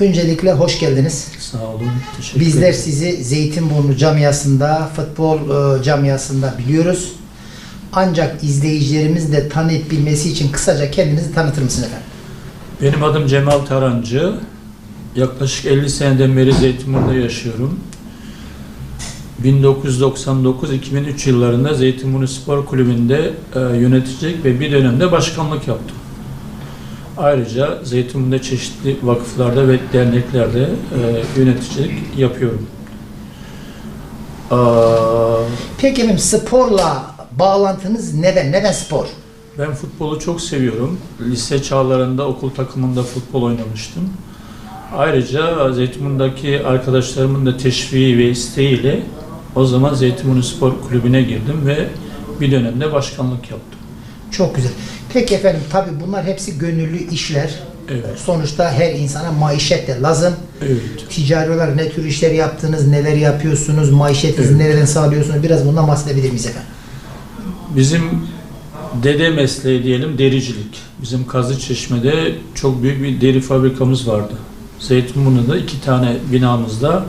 Öncelikle hoş geldiniz. Sağ olun. Teşekkür Bizler ederim. sizi Zeytinburnu camiasında, futbol e, camiasında biliyoruz. Ancak izleyicilerimiz de tanıyıp bilmesi için kısaca kendinizi tanıtır mısınız efendim? Benim adım Cemal Tarancı. Yaklaşık 50 seneden beri Zeytinburnu'da yaşıyorum. 1999-2003 yıllarında Zeytinburnu Spor Kulübü'nde e, yöneticilik ve bir dönemde başkanlık yaptım. Ayrıca Zeytinburnu'da çeşitli vakıflarda ve derneklerde e, yöneticilik yapıyorum. Aa, Peki efendim sporla bağlantınız neden? Neden spor? Ben futbolu çok seviyorum. Lise çağlarında okul takımında futbol oynamıştım. Ayrıca Zeytinburnu'ndaki arkadaşlarımın da teşviği ve isteğiyle o zaman Zeytinburnu Spor Kulübü'ne girdim ve bir dönemde başkanlık yaptım. Çok güzel. Peki efendim tabi bunlar hepsi gönüllü işler. Evet, Sonuçta her insana maişet de lazım. evet. Ticari olarak ne tür işler yaptınız, neler yapıyorsunuz, maişetinizi Evet. nereden sağlıyorsunuz? Biraz bundan bahsedebilir miyiz efendim? Bizim dede mesleği diyelim dericilik. Bizim Kazıçeşme'de çok büyük bir deri fabrikamız vardı. Zeytinburnu'da iki tane binamızda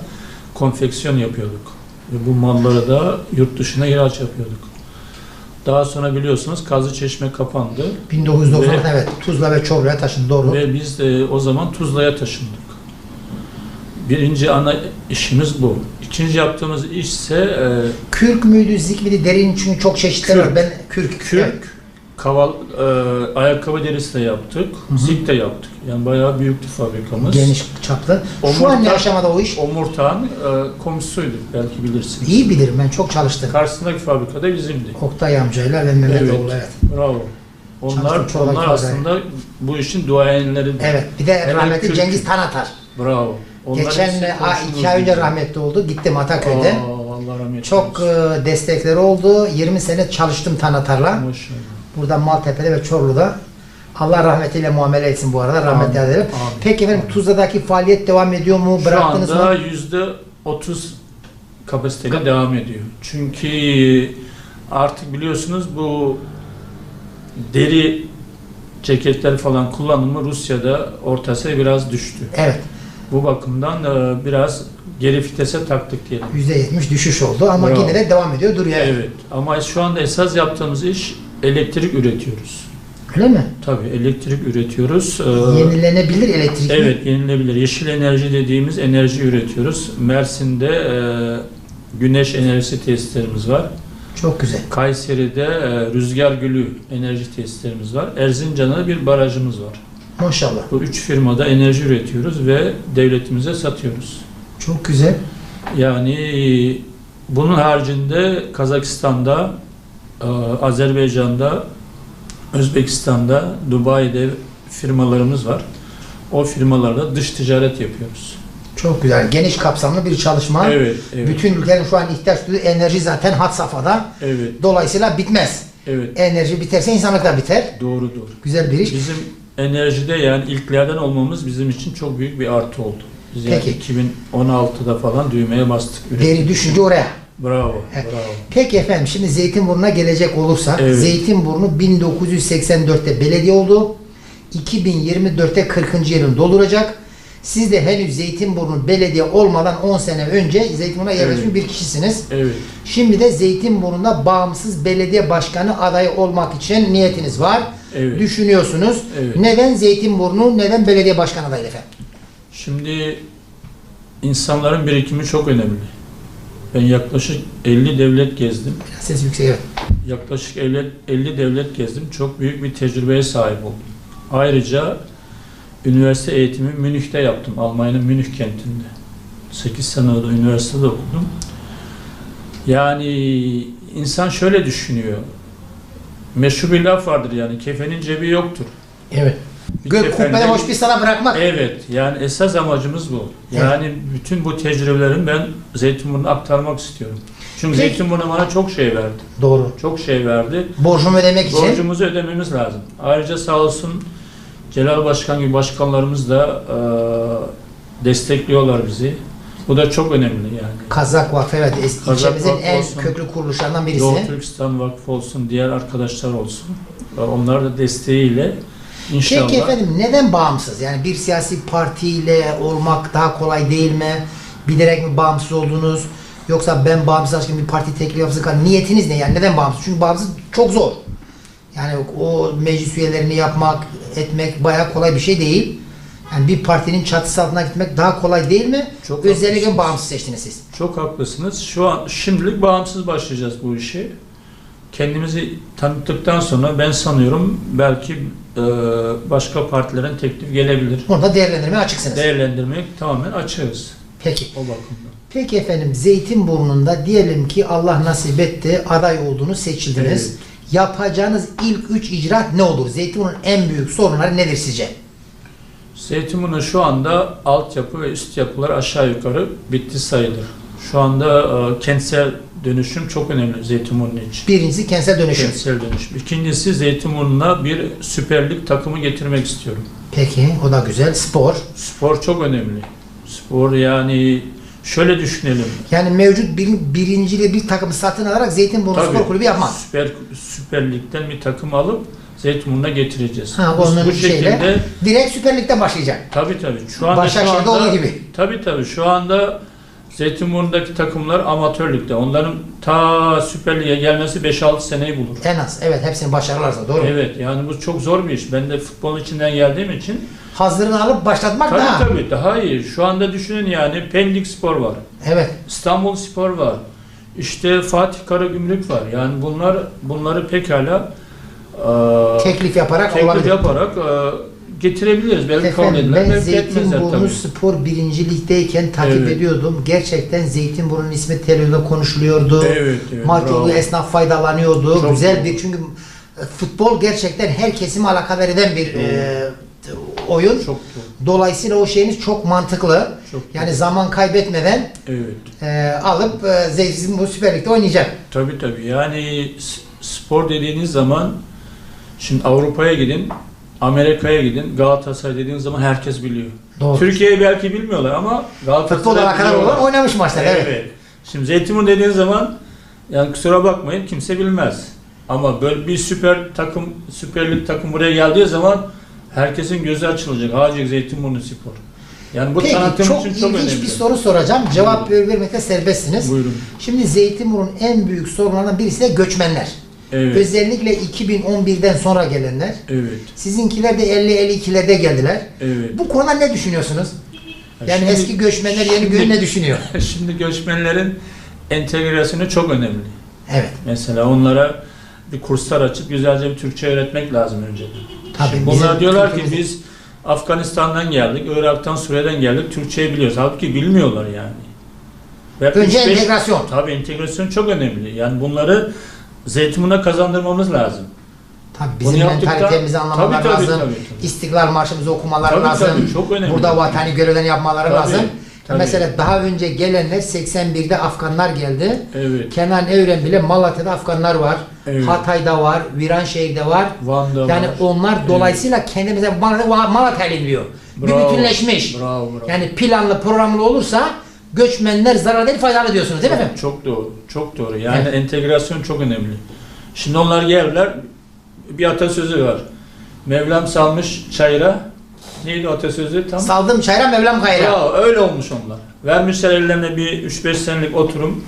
konfeksiyon yapıyorduk. Ve bu malları da yurt dışına ihraç yapıyorduk. Daha sonra biliyorsunuz Kazıçeşme kapandı 1990 Ve- evet Tuzla ve Çorlu'ya taşındı doğru. ve biz de o zaman Tuzla'ya taşındık. Birinci ana işimiz bu. İkinci yaptığımız iş ise e, Kürk müydü, zik miydi? Derinin çünkü çok çeşitleri Kürk. var. Ben kürk. kürk, Evet. Kaval, e, ayakkabı derisi de yaptık, hı. zik de yaptık. Yani bayağı büyüktü fabrikamız. Geniş çaplı. Şu Omurta- an ne aşamada o iş? Omurtağın e, komşusuyduk belki bilirsiniz. İyi bilirim ben çok çalıştım. Karşısındaki fabrikada bizimdi. Oktay amcayla ve Mehmet Evet. oğlu evet. Bravo. Onlar, Çalıştım, onlar aslında bu işin duayenleridir. Evet. Bir de Hemen rahmetli kürk. Cengiz Tanatar. Bravo. Onlar Geçen iki ay önce rahmetli oldu. Gittim Ataköy'de. Aa, Allah rahmet Çok e, destekleri oldu. 20 sene çalıştım Tanatar'la. Maşallah. Burada Maltepe'de ve Çorlu'da. Allah rahmetiyle muamele etsin bu arada. Rahmet. Amin. Peki efendim Tuzla'daki faaliyet devam ediyor mu? Şu Bıraktınız anda mı? yüzde 30 kapasiteyle devam ediyor. Çünkü artık biliyorsunuz bu deri ceketler falan kullanımı Rusya'da Orta Asya'da biraz düştü. Evet. Bu bakımdan biraz geri vitese taktık diyelim. %70 düşüş oldu ama Bravo. yine de devam ediyor duruyor. Evet. Ama şu anda esas yaptığımız iş elektrik üretiyoruz. Öyle mi? Tabii elektrik üretiyoruz. Ee, Yenilenebilir elektrik mi? Evet, yenilebilir. Yeşil enerji dediğimiz enerji üretiyoruz. Mersin'de e, güneş enerjisi tesislerimiz var. Çok güzel. Kayseri'de e, rüzgar gülü enerji tesislerimiz var. Erzincan'da da bir barajımız var. Maşallah. Bu üç firmada enerji üretiyoruz ve devletimize satıyoruz. Çok güzel. Yani bunun haricinde Kazakistan'da, Azerbaycan'da, Özbekistan'da, Dubai'de firmalarımız var. O firmalarla dış ticaret yapıyoruz. Çok güzel. Geniş kapsamlı bir çalışma. Evet, evet. Bütün ülkelerin şu an ihtiyaç duyduğu enerji zaten hat safhada. Evet, Dolayısıyla bitmez. evet. Enerji biterse insanlık da biter. Doğru doğru. Güzel bir iş. Bizim enerjide yani ilklerden olmamız bizim için çok büyük bir artı oldu. Biz yani Peki. 2016'da falan düğmeye bastık. Deri düşünce oraya. Bravo, bravo. Peki efendim şimdi Zeytinburnu'na gelecek olursak Evet. Zeytinburnu 1984'te belediye oldu. 2024'te 40. yılını dolduracak. Siz de henüz Zeytinburnu belediye olmadan 10 sene önce Zeytinburnu'na yerleşmiş Evet. bir kişisiniz. Evet, Şimdi de Zeytinburnu'nda bağımsız belediye başkanı adayı olmak için niyetiniz var. evet. Düşünüyorsunuz. Evet. Neden Zeytinburnu, neden belediye başkanı adayı efendim? Şimdi insanların birikimi çok önemli. Ben yaklaşık 50 devlet gezdim. Ses yüksek evet. Yaklaşık 50, 50 devlet gezdim. Çok büyük bir tecrübeye sahip oldum. Ayrıca üniversite eğitimi Münih'te yaptım. Almanya'nın Münih kentinde. 8 sene orada üniversitede okudum. Yani insan şöyle düşünüyor. Meşhur bir laf vardır yani kefenin cebi yoktur. Evet. Gök kubbede boş bir sana bırakmak. Evet, yani esas amacımız bu. Yani bütün bu tecrübelerin ben Zeytinburnu'na aktarmak istiyorum. Çünkü Peki. Zeytinburnu bana çok şey verdi. Doğru. Çok şey verdi. Borcumu ödemek için. Borcumuzu ödememiz lazım. Ayrıca sağ olsun Celal Başkan gibi başkanlarımız da e, destekliyorlar bizi. Bu da çok önemli yani. Kazak Vakfı evet Kazak ilçemizin Vakfı en olsun. köklü kuruluşlarından birisi. Doğu Türkistan Vakfı olsun, diğer arkadaşlar olsun. Onlar da desteğiyle İnşallah. Peki efendim neden bağımsız? Yani bir siyasi partiyle olmak daha kolay değil mi? Bilerek mi bağımsız oldunuz? Yoksa ben bağımsız aşkım bir parti teklif yapsın. Niyetiniz ne? Yani neden bağımsız? Çünkü bağımsız çok zor. Yani o meclis üyelerini yapmak, etmek bayağı kolay bir şey değil. Yani bir partinin çatısı altına gitmek daha kolay değil mi? Çok Özellikle bağımsız seçtiniz siz. Çok haklısınız. Şu an şimdilik bağımsız başlayacağız bu işi. Kendimizi tanıttıktan sonra ben sanıyorum belki e, başka partilerin teklif gelebilir. Burada değerlendirmeye açıksınız. Değerlendirmeye tamamen açığız Peki. o bakımdan. Peki efendim Zeytinburnu'nda diyelim ki Allah nasip etti aday olduğunu seçildiniz. Evet. Yapacağınız ilk üç icraat ne olur? Zeytinburnu'nun en büyük sorunları nedir sizce? Zeytinburnu şu anda altyapı ve üst yapılar aşağı yukarı bitti sayılır. Şu anda e, kentsel dönüşüm çok önemli Zeytinburnu için. Birincisi kentsel dönüşüm. Kentsel dönüşüm. İkincisi Zeytinburnu'na bir Süper Lig takımı getirmek istiyorum. Peki o da güzel. Spor. Spor çok önemli. Spor yani şöyle düşünelim. Yani mevcut bir, birinciliği bir takımı satın alarak Zeytinburnu Tabii, Spor Kulübü yapmak. Süper, Süper Lig'den bir takım alıp Zeytinburnu'na getireceğiz. Ha, bu, onun bu şeyle şekilde Direkt Süper Lig'den başlayacak. tabii tabii. Şu anda Başakşehir'de anda olduğu gibi. Tabii tabii. Şu anda Zeytinburnu'ndaki takımlar amatör ligde. Onların ta Süper Lig'e gelmesi 5-6 seneyi bulur. En az. Evet hepsini başarırlarsa doğru. Evet yani bu çok zor bir iş. Ben de futbolun içinden geldiğim için Hazırını alıp başlatmak tabii daha. tabii daha iyi. Şu anda düşünün yani Pendik Spor var. Evet. İstanbul Spor var. İşte Fatih Karagümrük var. Yani bunlar bunları pekala e, Teklif yaparak teklif olabilir. yaparak e, getirebiliriz. Belki kabul Efendim edilir, ben Zeytinburnu. Spor birincilikteyken takip Evet. ediyordum. Gerçekten Zeytinburnu'nun ismi televizyonda konuşuluyordu. Evet, evet. Esnaf faydalanıyordu. Çok Güzel doğru. bir çünkü e, futbol gerçekten her kesime alakadar eden bir Doğru. e, oyun. Çok doğru. Dolayısıyla o şeyiniz çok mantıklı. Çok Yani zaman kaybetmeden Evet. e, alıp e, Zeytinburnu Süper Lig'de oynayacak. Tabii tabii. Yani spor dediğiniz zaman şimdi Avrupa'ya gidin, Amerika'ya gidin, Galatasaray dediğiniz zaman herkes biliyor. Doğru. Türkiye'yi belki bilmiyorlar ama Galatasaray Futbol olan oynamış maçlar. Evet. Evet. Şimdi Zeytinburnu dediğiniz zaman yani kusura bakmayın kimse bilmez. Ama böyle bir süper takım, Süper Lig takım buraya geldiği zaman herkesin gözü açılacak. Hacı Zeytinburnu Spor. Yani bu Peki tanıtım çok için ilginç çok önemli. bir soru soracağım. Cevap ver- vermekte serbestsiniz. Buyurun. Şimdi Zeytinburnu'nun en büyük sorunlarından birisi de göçmenler. Evet. Özellikle 2011'den sonra gelenler. Evet. Sizinkiler de 50-52'lerde geldiler. Evet. Bu konuda ne düşünüyorsunuz? Yani Şimdi- eski göçmenler yeni göç ne düşünüyor? Şimdi göçmenlerin entegrasyonu çok önemli. Evet. Mesela onlara bir kurslar açıp güzelce bir Türkçe öğretmek lazım önce. Tabii, Şimdi bunlar diyorlar ki biz Afganistan'dan geldik, Irak'tan, Suriye'den geldik, Türkçeyi biliyoruz. Halbuki bilmiyorlar yani. Ve Önce üç beş- entegrasyon. Tabii entegrasyon çok önemli. Yani bunları Zeytinburnu'na kazandırmamız lazım. Tabii Bunu bizim yaptıktan- mentalitemizi anlamaları Tabii, tabii, lazım. tabii, tabii. İstiklal Marşımızı okumaları Tabii, lazım. tabii, çok önemli. Burada vatani görevlerini yapmaları Tabii, lazım. tabii. Mesela daha önce gelenler 81'de Afganlar geldi. Evet. Kenan Evren bile Malatya'da Afganlar var. Evet. Hatay'da var, Viranşehir'de var. Van'da Yani var. onlar dolayısıyla kendimize Malatya'da Malatya'yla biliyor. Bir bütünleşmiş. Bravo, bravo. Yani planlı programlı olursa göçmenler zarar değil faydalı diyorsunuz değil mi efendim? Çok doğru, çok doğru. Yani Evet. entegrasyon çok önemli. Şimdi onlar geldiler, bir atasözü var. Mevlam salmış çayıra, neydi atasözü tam? Saldım çayra Mevlam kayra. Bravo, öyle olmuş onlar. Vermişler ellerine bir 3-5 senelik oturum.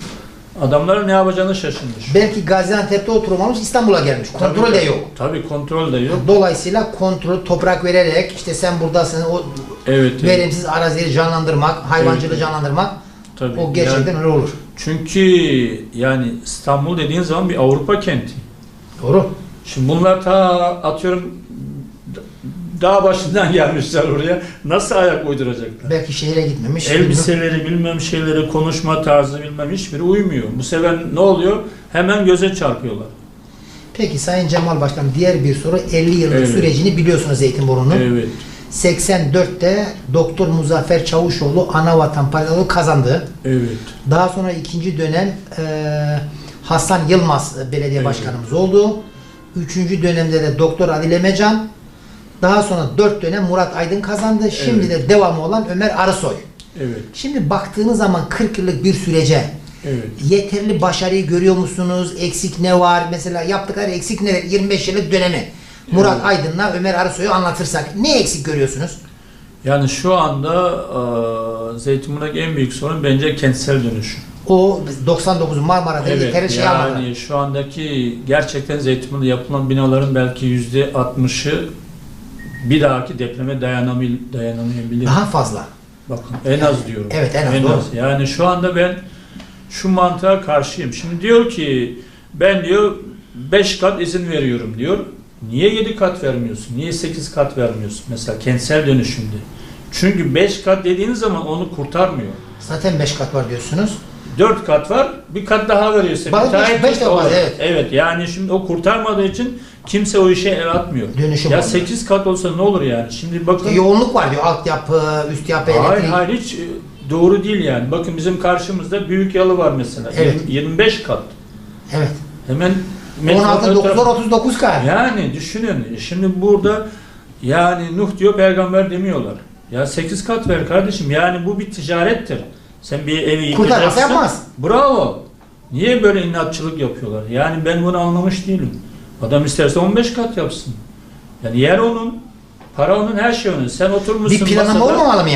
Adamlar ne yapacağını şaşırmış. Belki Gaziantep'te oturmamış İstanbul'a gelmiş. Kontrol Tabii, de yok. Tabii kontrol de yok. Dolayısıyla kontrol toprak vererek işte sen buradasın o Evet. evet. verimsiz araziyi canlandırmak, hayvancılığı Evet. canlandırmak Tabii. o gerçekten Yani öyle olur. çünkü yani İstanbul dediğin zaman bir Avrupa kenti. Doğru. Şimdi bunlar ta atıyorum dağ başından gelmişler oraya. Nasıl ayak uyduracaklar? Belki şehire gitmemiş. Elbiseleri bilmem şeyleri, konuşma tarzı bilmem hiçbiri uymuyor. Bu sefer ne oluyor? Hemen göze çarpıyorlar. Peki Sayın Cemal Başkanım diğer bir soru 50 yıllık Evet. sürecini biliyorsunuz Zeytinburnu'nun. Evet. 84'te Doktor Muzaffer Çavuşoğlu Anavatan Partisi kazandı. Evet. Daha sonra ikinci dönem e, Hasan Yılmaz belediye Evet. başkanımız oldu. Üçüncü dönemde de Doktor Adil Emecan. Daha sonra dört dönem Murat Aydın kazandı. Şimdi Evet. de devamı olan Ömer Arısoy. Evet. Şimdi baktığınız zaman 40 yıllık bir sürece Evet. yeterli başarıyı görüyor musunuz? Eksik ne var? Mesela yaptıkları eksik neler? 25 yıllık dönemi. Murat Aydın'la Ömer Arısoy'u anlatırsak ne eksik görüyorsunuz? Yani şu anda e, Zeytinburnu'ndaki en büyük sorun bence kentsel dönüşüm. O 99 Marmara'da Evet, İlker'e şey yani şu andaki gerçekten Zeytinburnu'da yapılan binaların belki yüzde 60'ı bir dahaki depreme dayanamabil- dayanamayabilir. Daha fazla. Bakın en az diyorum. Evet, en az, doğru. Yani şu anda ben şu mantığa karşıyım. Şimdi diyor ki ben diyor 5 kat izin veriyorum diyor. Niye 7 kat vermiyorsun? Niye 8 kat vermiyorsun? Mesela kentsel dönüşümde. Çünkü 5 kat dediğiniz zaman onu kurtarmıyor. Zaten 5 kat var diyorsunuz. 4 kat var, bir kat daha veriyorsa Bazı müteahhit beş- beş de var, evet. Evet, yani şimdi o kurtarmadığı için kimse o işe el atmıyor. Dönüşüm ya olmuyor. 8 kat olsa ne olur yani? Şimdi bakın Yoğunluk var diyor. Altyapı, üst yapı, Hayır elektrik. hayır hiç e, doğru değil yani. Bakın bizim karşımızda büyük yalı var mesela. Evet. Yirmi- 25 kat. Evet. Hemen 16 metronun 9 öte- 39 kat. Yani düşünün. e, Şimdi burada yani Nuh diyor peygamber demiyorlar. Ya 8 kat ver kardeşim. Yani bu bir ticarettir. Sen bir evi yıkacaksın. yapmaz. Bravo. Niye böyle inatçılık yapıyorlar? Yani ben bunu anlamış değilim. Adam isterse 15 kat yapsın. Yani yer onun, para onun, her şey onun. Sen oturmuşsun Bir planlama masada- olmamalı mı yani?